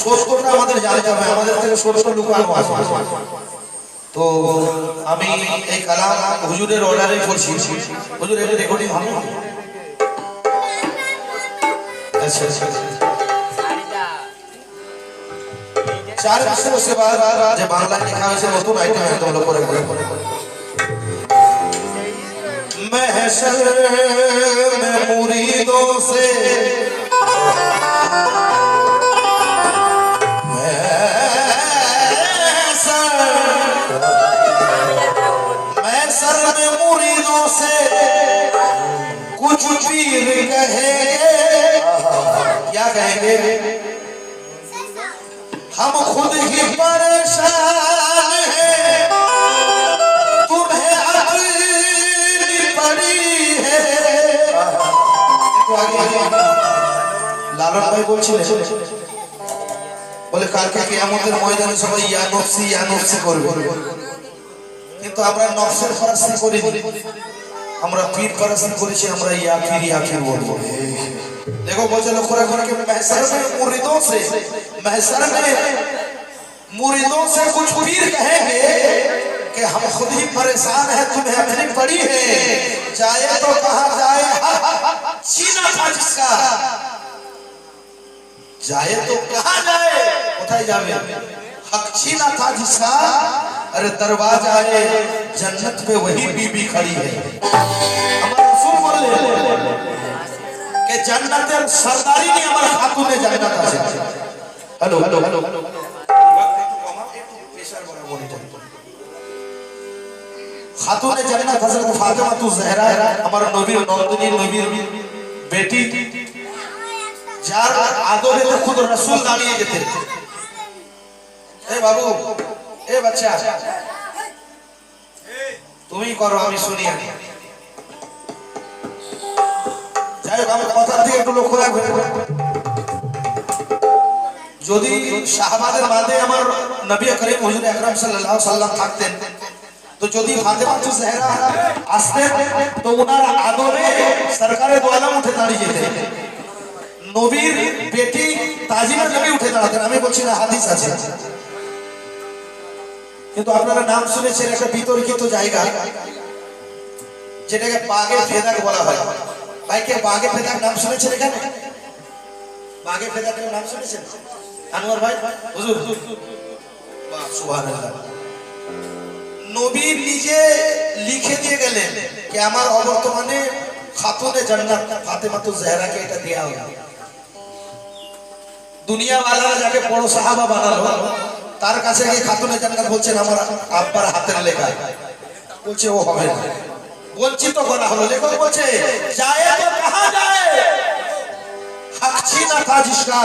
সত্যটা আমাদের জানতে হবে আমাদের থেকে সত্য লুকানো আছে তো আমি এই কালাম হুজুরের অর্ডারে করছি হুজুর এটা রেকর্ডিং হবে আচ্ছা আচ্ছা আচ্ছা। চার বছর उसके बाद যে বাংলায় লেখা হয়েছে নতুন আইটেম একদম হলো করে করে করে महशर में मुरीदों से क्या कहेंगे हम खुद ही परेशान हैं तुम्हें अपनी पड़ी है একটু আগে লালন ভাই বলছিলেন বলে কালকে কিয়ামতের ময়দানে সবাই ইয়া নফসি ইয়া নফসি করবে কিন্তু আমরা নফসের ফরাসি করি আমরা পীর ফরাসি করেছি আমরা ইয়া ফির ইয়া ফির বলবো देखो वचन खुरा खुरा, के महसर में मुरीदों से, महसर में मुरीदों से कुछ पीर कहेंगे कि हम खुद ही परेशान है, तुम्हें अपनी पड़ी है। जाए तो कहा जाए हाँ, हाँ, हाँ, चीना था जिसका। जाए तो कहा जाए, उठाई जावे। हक चीना था जिसका, अरे दरवाज़ा है, जन्नत पे वही बीबी खड़ी है। জান্নাতের সরদারি নিয়ে আমার খাতুনে জান্নাত আছে। Hello hello hello. Khatune Jannat Hazrat Fatema তু আমার নবীর নবীর বেটি। যার আদরে তো খুদ রাসূল দাঁড়িয়ে যেতেন। এ বাবু, এ বাচ্চা। তুমি করো, আমি শুনি আগে। যদি শাহবাদের আমার নবী করিম সাল্লাম থাকতেন, তো যদি আসতেন, তো ওনার আদরে সরকারের দোয়ালাম উঠে দাঁড়িয়ে যেতেন। নবীর বেটি তাজিমা নবী উঠে দাঁড়াতেন। আমি বলছি না, হাদিস আছে। কিন্তু আপনারা নাম শুনেছেন, একটা বিতর্কিত জায়গা, যেটাকে বাগে ফেদাক বলা হয়। ভাইকে বাগে ফেদার নাম শুনেছেন এখানে? বাগে ফেদাকের নাম শুনেছেন? আনোয়ার ভাই? হুজুর। বাহ সুবহানাল্লাহ। নবী নিজে লিখে দিয়ে গেলেন যে, আমার অবর্তমানে খাতুনে জান্নাত ফাতেমাতু জাহরাকে এটা দেয়া দুনিয়া ওয়ালারা যাকে বড় সাহাবা বানালো, তার কাছে গিয়ে খাতুনে জান্নাত বলছেন, আমার আব্বার হাতের লেখা। বলছে, ও হবে না। বঞ্চিত করা হলো লেখক বলছে যায় তো কহা যায় हक छीना था जिसका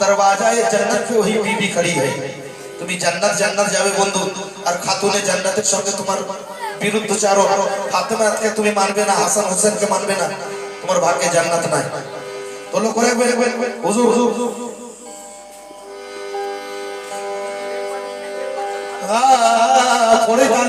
दरवाजा ये जन्नत पे वही बीबी खड़ी है তুমি জান্নাত জান্নাত যাবে বন্ধু আর খাতুনে জান্নাতের সঙ্গে তোমার বিরুদ্ধচার ফাতেমাকে তুমি মানবে না হাসান হোসেনকে মানবে না তোমার ভাগ্যে জান্নাত নাই তোলো করে হুজুর হুজুর আহ, পড়ে গান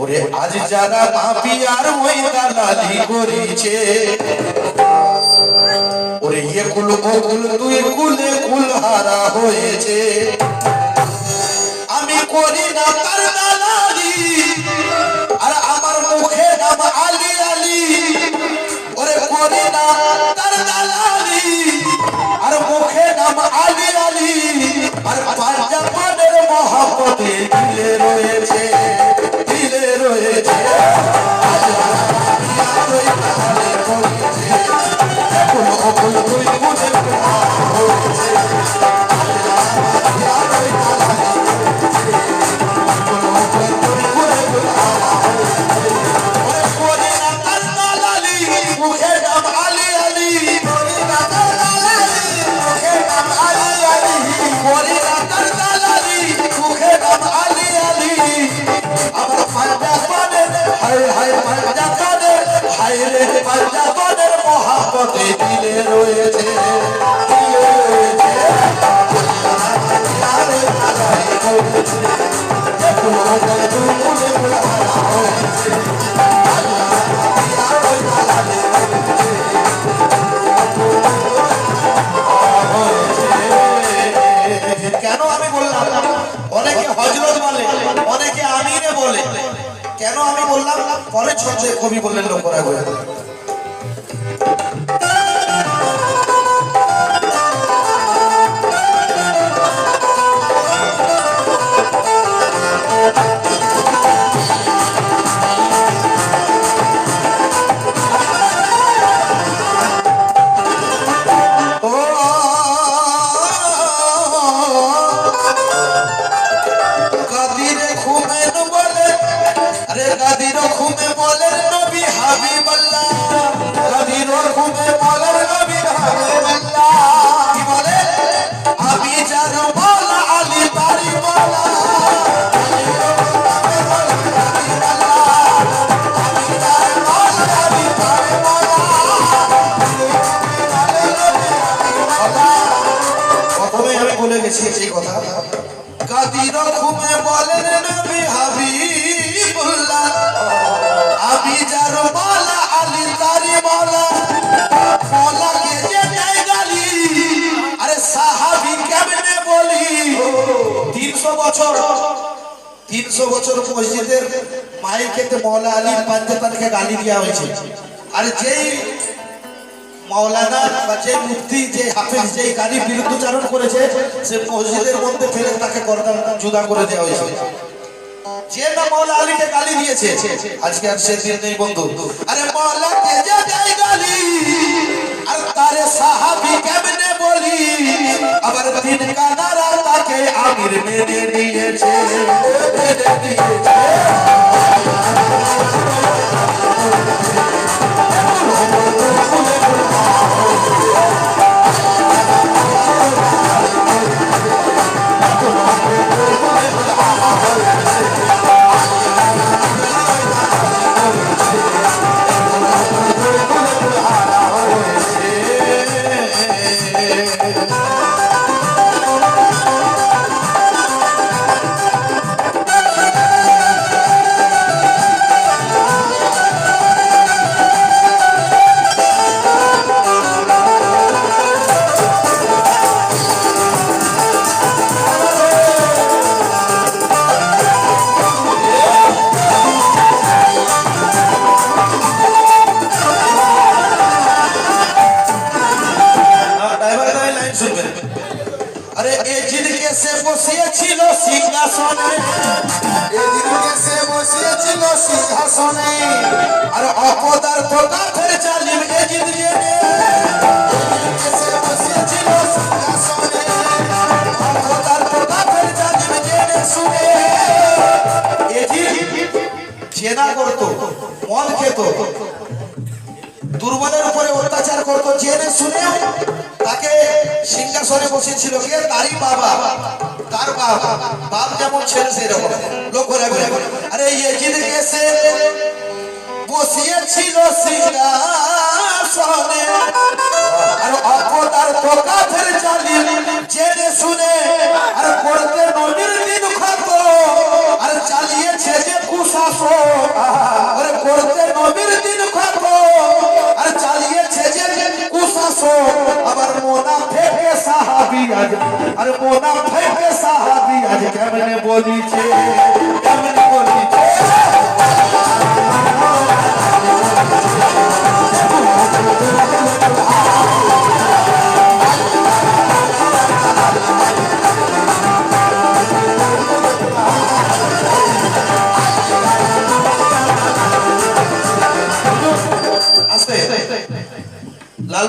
ওরে আজ যারা মাপিয়ার ওই দালালি করেছে, ওরে ইয়ে কুল কুল, দুই কুলে কুল হারা হয়েছে। আমি করি না তার দালালি, আর আমার মুখে নাম আলী আলী। ওরে করি না তার দালালি, আর মুখে নাম আলী আলী। আর পাঞ্জাবের মহাপতে দিলে রয়েছে। কেন আমি বললাম অনেকে হজরত বলে, অনেকে আমিরে কেন আমি বললাম? পরে ছন্দে কবি বললেন লোকরা হয়ে আমি বলে গেছি এই কথা কাদির খুমে বলেন নবী হাবিবুল্লাহ। আমি যার মালা আলী তারি মালা। মালাকে যে দেয় গালি। আরে সাহাবি কেমনে বলি? তিনশো বছর তিনশো বছর মসজিদের মাইকেতে মৌলা আলীর পাঞ্জাতানকে গালি দেওয়া হয়েছে। আর যেই মাওলানা যে মুফতি, যে হাফিজ, যে গালি বিরুদ্ধচারণ করেছে, সে মসজিদের মধ্যে তাকে গর্দান জুদা করে দেওয়া হয়েছে। যে না মাওলা আলীকে গালি দিয়েছে, আজকে আর সে দিন আরে মাওলা আর তারে সাহাবি আবার তাকে আমির মেনে নিয়েছে। দুর্বলের উপরে অত্যাচার করতো জেনে শুনে তাকে সিংহাসনে বসেছিল কে? তারই বাবা। তার বাবা বাপ যেমন ছেলে, সেরকম। লক্ষ্য রাখবে আরে এজিদ বসিয়েছিল সিংহাসনে। আর অপদার তো কাফের জালি জেনে শুনে আর করতে নবীর দিন খাত আর চালিয়েছে যে কুশাসন, আর করতে নবীর দিন খাত আর চালিয়েছে যে কুশাসন, আবার মোনা থেকে সাহাবি আজ। আর মোনা থেকে সাহাবি আজ কেমনে বলিছে?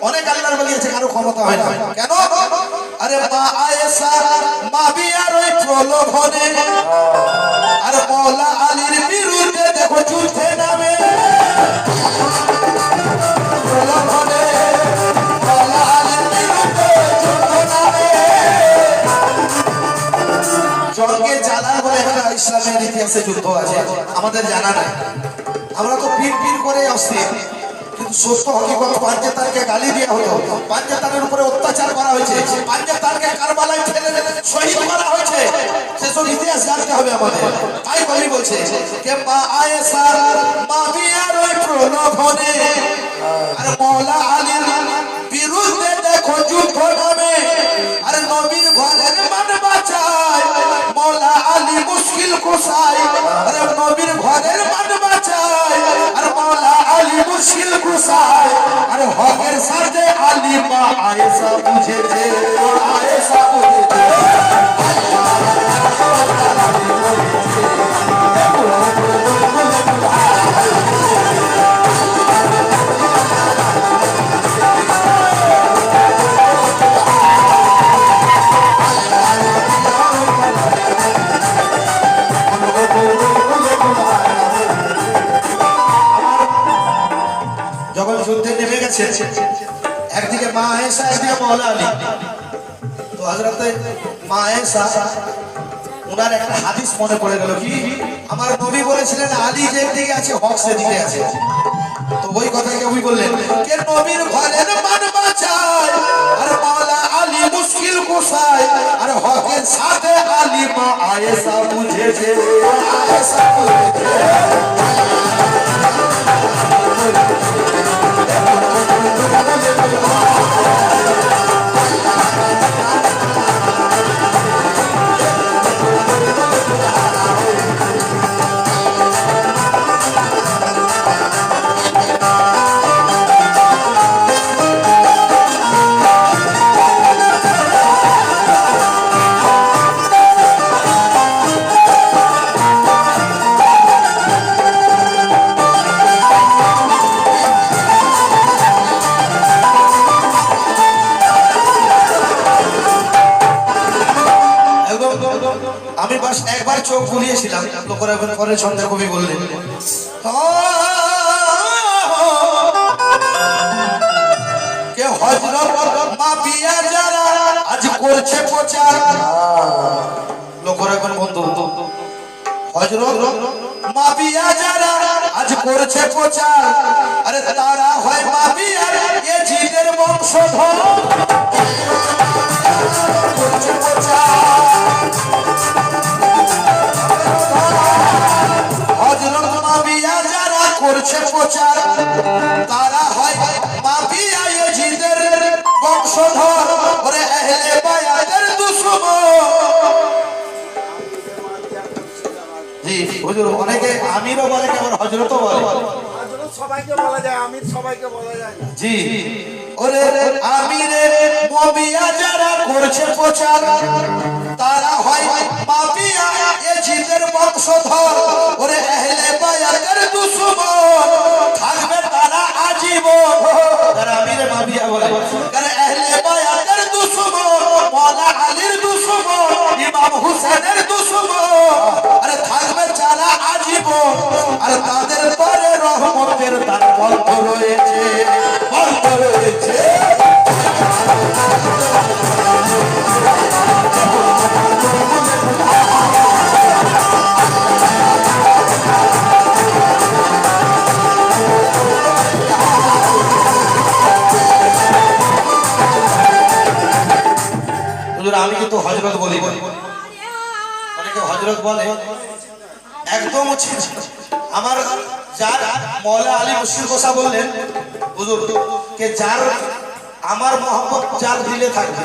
অনেক আল্লাহর বলি আছে, কারও ক্ষমতা হয় না। কেন? আরে মা আয়েশা, মা বিয়ার ওই প্রলোভনে। আর মৌলা আলীর বিরুদ্ধে দেখো যুদ্ধে নামে। ইসলামের ইতিহাসে যুদ্ধ আছে। আমাদের জানা নাই। আমরা তো পীর পীর করে কিন্তু সত্য হকিকত পাঞ্জেতানকে গালি দেওয়া হতো পাঞ্জেতানের উপরে অত্যাচার করা হয়েছে। পাঞ্জেতানকে কারবালায় ফেলে শহীদ করা হয়েছে। সেসব ইতিহাস জানতে হবে আমাদের। তাই কবি বলছে কে মা আয়েশার মা বিয়ার ওই প্রলোভনে। আর মৌলা আলীর বিরুদ্ধে দেখো যুদ্ধ নামে। আর নবীর ঘরের মান বাঁচায়। মৌলা আলী মুশকিল কোসায়। আর নবীর ঘরের মান মুশকিল গুসায় আর হকের সাথে আলিমা আয়েশা বুঝেছে আয়েশা বুঝেছে। আয়েশা একদিকে মৌলা আলী। তো হজরতে মা আয়েশা ওনার একটা হাদিস মনে পড়ে গেল কি? আমার নবী বলেছিলেন, আলী যেদিকে আছে, হক সেদিকে আছে। তো ওই কথাই কবি বললেন, কে নবীর ঘরের মান বাঁচায়, আর মাওলা আলী মুশকিল কোসায়, আর হকের সাথে আলী মা আয়েশা বুঝেছে। আয়েশা বুঝেছে। এখন পরে সন্ধ্যা কবি বললেন কে হজরত মা বিয়া যারা আজ করছে প্রচার? লোকের এখন বন্ধু, হজরত মা বিয়া যারা আজ করছে প্রচার? আরে তারা হয় মা বিয়ার এ জিদের বংশধর। করছে প্রচার। করছে প্রচার। তারা হয় মাবিয়া ইয়েজিদের বংশধর ওরে দুশমন। জি হুজুর অনেকে আমিরও বলে কেমন হজরতও বলে। সবাইকে বলা যায় আমি সবাইকে বলা যায়। জি ওরে আমিরে মবিয়া যারা করছে প্রচার তারা হয় মাবিয়া এ জিদের বংশধর। ওরে আহলে বায়াতের দুশমন। থাকবে তারা আজীবন। তারা আমিরে মাবিয়া বলে। কারণ আহলে বায়াতের দুশমন মাওলা আলীর দুশমন ইমাম হুসেনের দুশমন। আরে থাকবে যারা আজীবন। আর তাদের পরে রহমতের তার বন্ধ রয়েছে। একদম আমার যার মৌলা আলী মুশকিল কোসা বললেন কে যার, আমার মহব্বত যার দিলে থাকবে,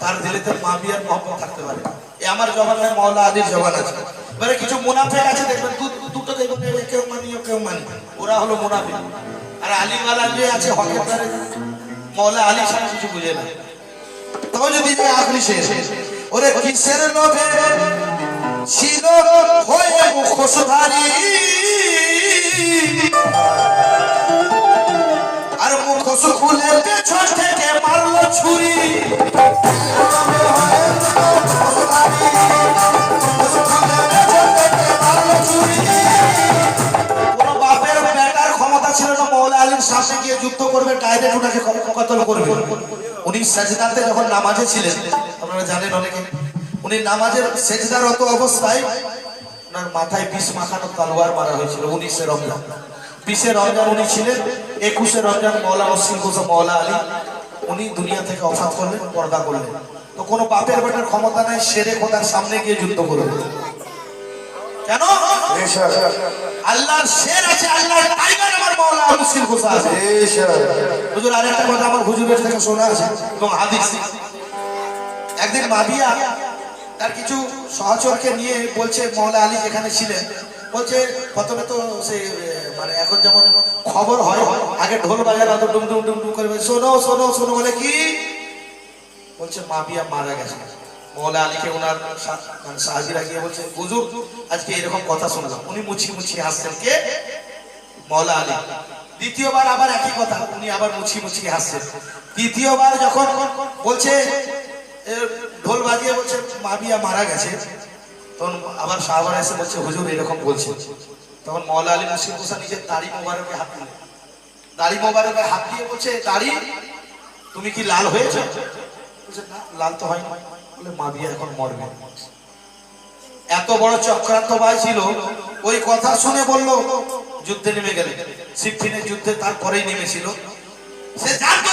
তার দিলেতে মাবিয়ার মহব্বত থাকতে পারে এ আমার জবান নয় মৌলা আলীর জবান আছে। এবারে কিছু মুনাফেক আছে, দেখবেন দুটো দেখবেন কেউ মানি কেউ মানি, ওরা হলো মুনাফিক। আর আলিমালা যে আছে হকের মৌলা আলী ছাড়া কিছু বুঝে না। তাও যদি আপনি শেষ ওরে কিসের লোভে ছিল হয়ে মুখোশধারী। আর মুখোশ যুদ্ধ করবে ডাইরেক্ট ওনাকে কতল করবে। উনি সাজদাতে যখন নামাজে ছিলেন, আপনারা জানেন অনেকে উনি নামাজের সেজদারত অবস্থায় ওনার মাথায় বিষ মাখানো তালোয়ার মারা হয়েছিল উনিশে রমজান। বিশে রমজান উনি ছিলেন একুশে রমজান মৌলা মুসলিম হোসেন মৌলা আলী উনি দুনিয়া থেকে অফাত করলেন পর্দা করলেন। তো কোনো বাপের বেটার ক্ষমতা নাই সেরে খোদার সামনে গিয়ে যুদ্ধ করবে কেন? আল্লাহর শের আছে আল্লাহর টাইগার আমার মৌলা মুসলিম হোসেন আছে। হুজুর আরেকটা কথা আমার হুজুরের থেকে শোনা আছে এবং হাদিস। একদিন মাবিয়া তার কিছু সহচরকে নিয়ে বলছে মৌলা আলী যেখানে ছিলেন, বলছে, প্রথমে তো সে মানে এখন যেমন খবর হয়, আগে ঢোল বাজার অত ডুম ডুম ডুম ডুম করে শোনো শোনো শোনো, বলে কি? বলছে মাবিয়া মারা গেছে। মৌলা আলীকে ওনার মানে সাহাজিরা গিয়ে বলছে, হুজুর, আজকে এরকম কথা শুনলাম। উনি মুছি মুছি হাসছেন কে? মৌলা আলী। দ্বিতীয়বার আবার একই কথা, উনি আবার মুছি মুছি হাসছেন। তৃতীয়বার যখন বলছে ঢোল বাজিয়ে বলছে মাবিয়া মারা গেছে। তখন আবার সাহাবার এসে বলছে, হুজুর, এরকম বলছে। তখন মৌলা আলী মুসিম হোসেন নিজের দাড়ি মোবারকে হাত দিলেন দাড়ি মোবারকে হাত দিয়ে বলছে, দাড়ি, তুমি কি লাল হয়েছে? বলছে, না, লাল তো হয়নি। বলে মাবিয়া এখন মরবে। এত বড় চক্রান্ত ভাই ছিল ওই কথা শুনে বলল, যুদ্ধে নেমে গেলে। সিফিনের যুদ্ধে তারপরেই নেমেছিল। সে জানতো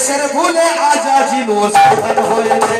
দেশের ভুলে আজ আজীব হয়েছে